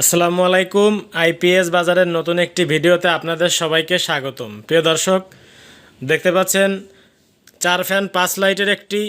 আসসালামু আলাইকুম আইপিএস বাজারের নতুন একটি ভিডিওতে আপনাদের সবাইকে স্বাগতম। প্রিয় দর্শক, দেখতে পাচ্ছেন, চার ফ্যান, পাঁচ লাইটের একটি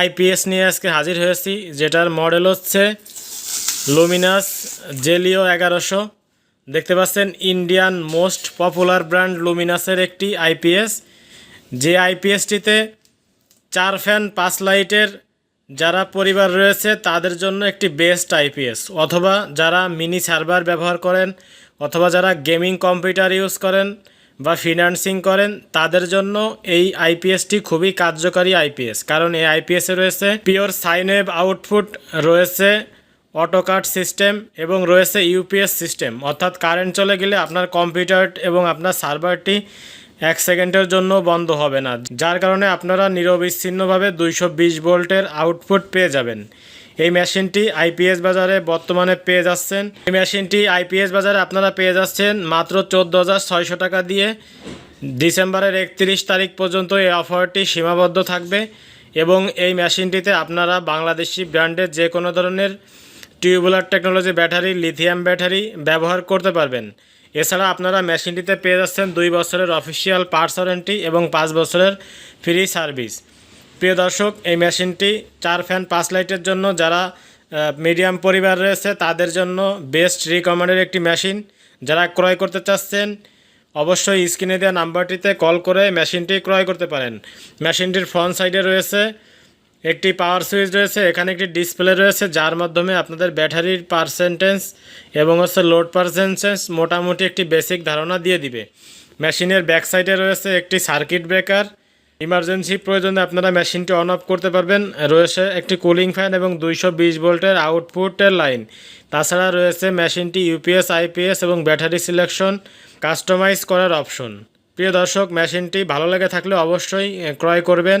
আইপিএস নিয়ে আজকে হাজির হয়েছি, যেটার মডেল হচ্ছে লুমিনাস জেলিও এগারোশো। দেখতে পাচ্ছেন, ইন্ডিয়ান মোস্ট পপুলার ব্র্যান্ড লুমিনাসের একটি আইপিএস যে আইপিএসটিতে চার ফ্যান, পাঁচ লাইটের যারা পরিবার রয়েছে, তাদের জন্য একটি বেস্ট আইপিএস। অথবা যারা মিনি সার্ভার ব্যবহার করেন, অথবা যারা গেমিং কম্পিউটার ইউজ করেন বা ফিনান্সিং করেন, তাদের জন্য এই আইপিএসটি খুবই কার্যকারী আইপিএস। কারণ এই আইপিএসে রয়েছে পিওর সাইনওয়েভ আউটপুট, রয়েছে অটোকাট সিস্টেম এবং রয়েছে ইউপিএস সিস্টেম। অর্থাৎ কারেন্ট চলে গেলে আপনার কম্পিউটার এবং আপনার সার্ভারটি এক সেকেন্ডের জন্য বন্ধ হবে না, যার কারণে আপনারা নিরবিচ্ছিন্নভাবে দুইশো বিশ ভোল্টের আউটপুট পেয়ে যাবেন। এই মেশিনটি আইপিএস বাজারে বর্তমানে পেয়ে যাচ্ছেন। এই মেশিনটি আইপিএস বাজারে আপনারা পেয়ে যাচ্ছেন মাত্র চোদ্দ হাজার ছয়শো টাকা দিয়ে। ডিসেম্বরের একত্রিশ তারিখ পর্যন্ত এই অফারটি সীমাবদ্ধ থাকবে এবং এই মেশিনটিতে আপনারা বাংলাদেশি ব্র্যান্ডের যে কোনো ধরনের tubular technology battery, lithium battery ব্যবহার করতে পারবেন। এছাড়া আপনারা মেশিনটিতে পেয়ে যাচ্ছেন দুই বছরের অফিসিয়াল পার্টস ওয়ারেন্টি এবং পাঁচ বছরের ফ্রি সার্ভিস প্রিয় দর্শক, এই মেশিনটি চার ফ্যান পাঁচ লাইটের জন্য যারা মিডিয়াম পরিবার রয়েছে, তাদের জন্য বেস্ট রিকমেন্ডের একটি মেশিন যারা ক্রয় করতে চাচ্ছেন, অবশ্যই স্ক্রিনে দেওয়া নাম্বারটিতে কল করে মেশিনটি ক্রয় করতে পারেন। মেশিনটির ফ্রন্ট সাইডে রয়েছে একটি পাওয়ার সুইচ রয়েছে, এখানে একটি ডিসপ্লে রয়েছে, যার মাধ্যমে আপনাদের ব্যাটারির পার্সেন্টেজ এবং হচ্ছে লোড পার্সেন্টেজ মোটামুটি একটি বেসিক ধারণা দিয়ে দিবে। মেশিনের ব্যাক সাইডে রয়েছে একটি সার্কিট ব্রেকার ইমার্জেন্সি প্রয়োজনে আপনারা মেশিনটি অন অফ করতে পারবেন। রয়েছে একটি কুলিং ফ্যান এবং দুইশো বিশ ভোল্টের আউটপুটের লাইন তাছাড়া রয়েছে মেশিনটি ইউপিএস আইপিএস এবং ব্যাটারি সিলেকশন কাস্টমাইজ করার অপশন প্রিয় দর্শক মেশিনটি ভালো লেগে থাকলে অবশ্যই ক্রয় করবেন।